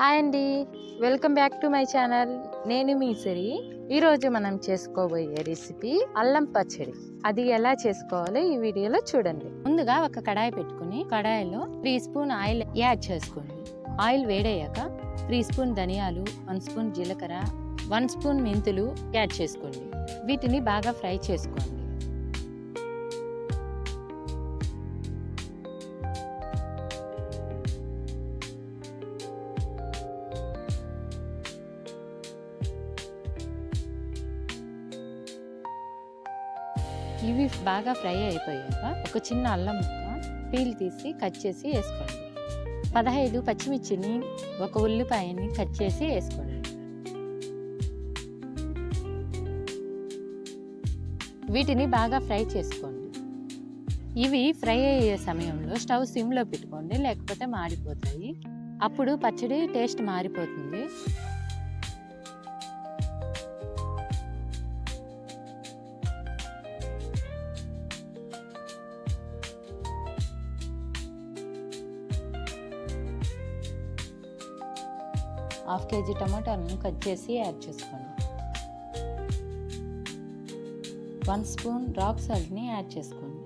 Hi అండి. Welcome back to my channel. నేను మీ సిరి. ఈరోజు మనం చేసుకోబోయే రెసిపీ అల్లం పచ్చడి. అది ఎలా చేసుకోవాలో ఈ వీడియోలో చూడండి. ముందుగా ఒక కడాయి పెట్టుకుని కడాయిలో త్రీ స్పూన్ ఆయిల్ యాడ్ చేసుకోండి. ఆయిల్ వేడయ్యాక త్రీ స్పూన్ ధనియాలు వన్ స్పూన్ జీలకర్ర వన్ స్పూన్ మెంతులు యాడ్ చేసుకోండి. వీటిని బాగా ఫ్రై చేసుకోండి. ఇవి బాగా ఫ్రై అయిపోయాక ఒక చిన్న అల్లం ముక్క పీల్ తీసి కట్ చేసి వేసుకోండి. పదహైదు పచ్చిమిర్చిని ఒక ఉల్లిపాయని కట్ చేసి వేసుకోండి. వీటిని బాగా ఫ్రై చేసుకోండి. ఇవి ఫ్రై అయ్యే సమయంలో స్టవ్ సిమ్లో పెట్టుకోండి లేకపోతే మాడిపోతాయి. అప్పుడు పచ్చడి టేస్ట్ మారిపోతుంది. హాఫ్ కేజీ టమాటాలను కట్ చేసి యాడ్ చేసుకోండి. వన్ స్పూన్ రాక్ సాల్ట్ని యాడ్ చేసుకోండి.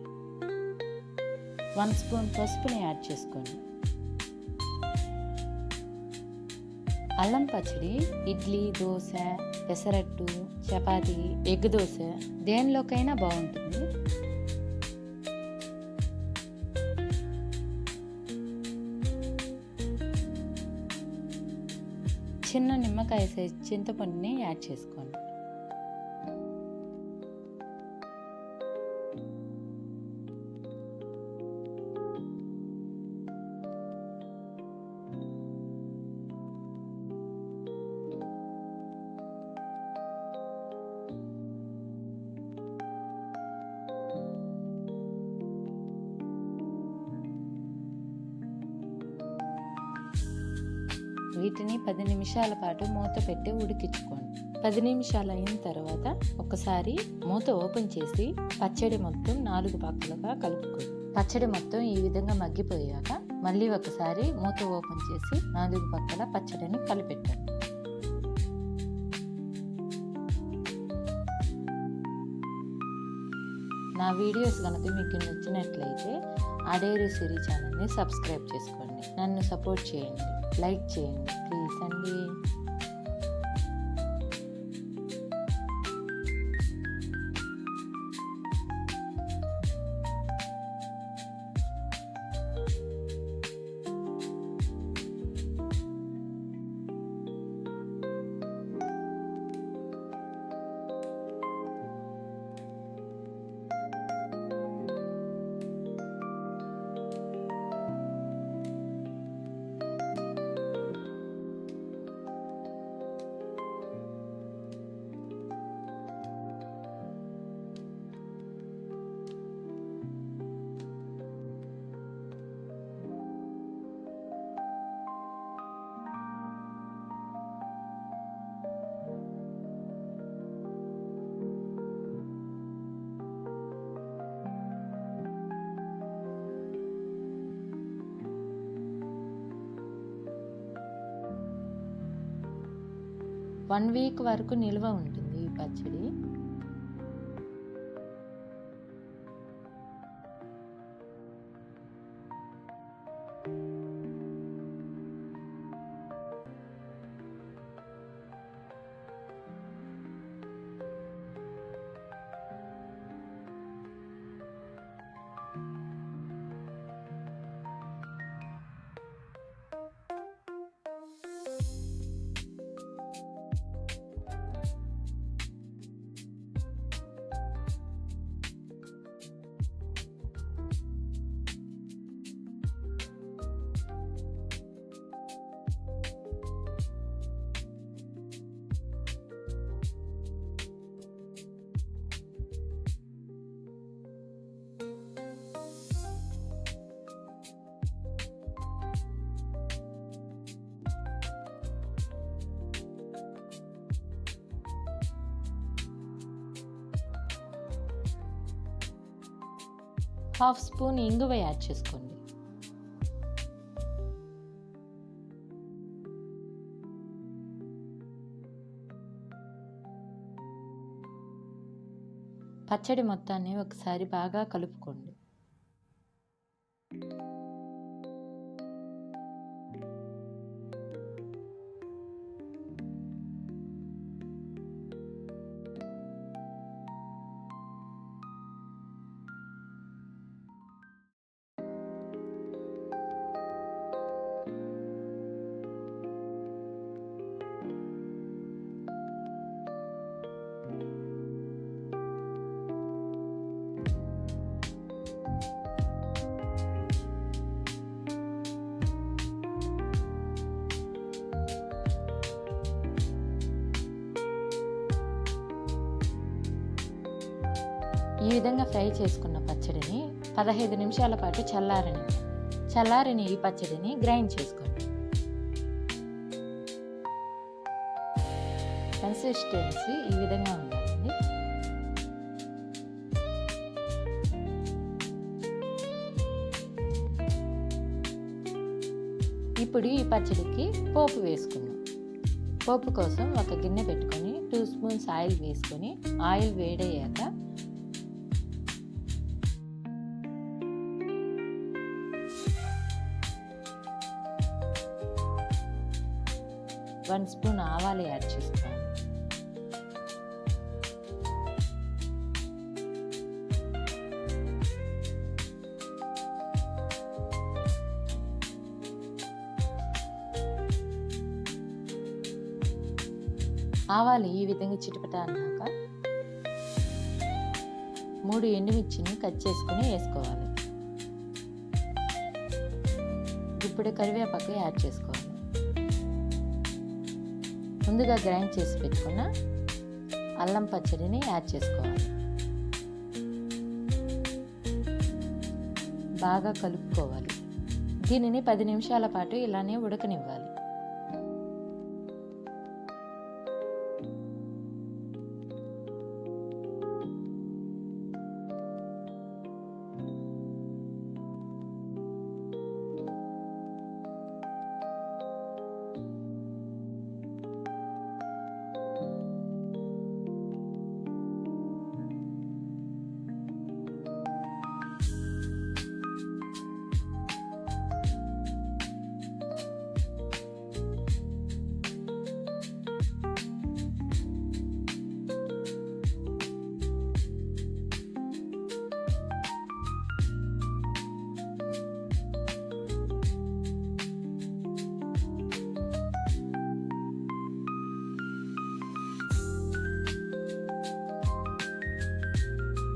వన్ స్పూన్ పసుపుని యాడ్ చేసుకోండి. అల్లం పచ్చడి ఇడ్లీ దోశ పెసరట్టు చపాతి ఎగ్ దోశ దేనిలోకైనా బాగుంటుంది. చిన్న నిమ్మకాయ సైజ్ చింతపండుని యాడ్ చేసుకోండి. వీటిని పది నిమిషాల పాటు మూత పెట్టి ఉడికించుకోండి. పది నిమిషాలు అయిన తర్వాత ఒకసారి మూత ఓపెన్ చేసి పచ్చడి మొత్తం నాలుగు పక్కలుగా కలుపుకోండి. పచ్చడి మొత్తం ఈ విధంగా మగ్గిపోయాక మళ్ళీ ఒకసారి మూత ఓపెన్ చేసి నాలుగు పక్కల పచ్చడిని కలిపెట్టండి. నా వీడియోస్ కనుక మీకు నచ్చినట్లయితే అడేరి సిరి ఛానల్ని సబ్స్క్రైబ్ చేసుకోండి. నన్ను సపోర్ట్ చేయండి. లైక్ చేయండి. ప్లీజ్ అండి. వన్ వీక్ వరకు నిల్వ ఉంటుంది ఈ పచ్చడి. హాఫ్ స్పూన్ ఇంగువ యాడ్ చేసుకోండి. పచ్చడి మొత్తాన్ని ఒకసారి బాగా కలుపుకోండి. ఈ విధంగా ఫ్రై చేసుకున్న పచ్చడిని పదహైదు నిమిషాల పాటు చల్లారని చల్లారిన ఈ పచ్చడిని గ్రైండ్ చేసుకోండి. కన్సిస్టెన్సీ ఈ విధంగా ఉండాలండి. ఇప్పుడు ఈ పచ్చడికి పోపు వేసుకుందాం. పోపు కోసం ఒక గిన్నె పెట్టుకొని టూ స్పూన్స్ ఆయిల్ వేసుకొని ఆయిల్ వేడయ్యాక వన్ స్పూన్ ఆవాలు యాడ్ చేసుకోవాలి. ఆవాలు ఈ విధంగా చిటపట అన్నాక మూడు ఎండుమిర్చిని కట్ చేసుకుని వేసుకోవాలి. ఇప్పుడు కరివేపాకు యాడ్ చేసుకోవాలి. ముందుగా గ్రైండ్ చేసి పెట్టుకున్న అల్లం పచ్చడిని యాడ్ చేసుకోవాలి. బాగా కలుపుకోవాలి. దీనిని పది నిమిషాల పాటు ఇలానే ఉడకనివ్వాలి.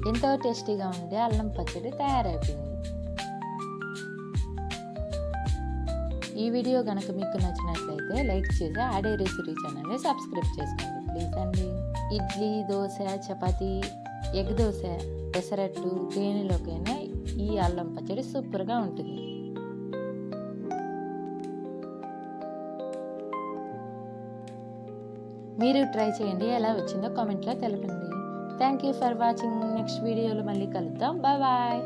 ఎంతో టేస్టీగా ఉండే అల్లం పచ్చడి తయారైపోయింది. ఈ వీడియో కనుక మీకు నచ్చినట్లయితే లైక్ చేసి ఆడే రెసిపీ ఛానల్ని సబ్స్క్రైబ్ చేసుకోండి. ప్లీజ్ అండి. ఇడ్లీ దోశ చపాతి ఎగ్ దోశ పెసరట్టు దేనిలోకైనా ఈ అల్లం పచ్చడి సూపర్గా ఉంటుంది. మీరు ట్రై చేయండి ఎలా వచ్చిందో కామెంట్లో తెలపండి. Thank you for watching next వీడియోలో మళ్ళీ కలుద్దాం. Bye bye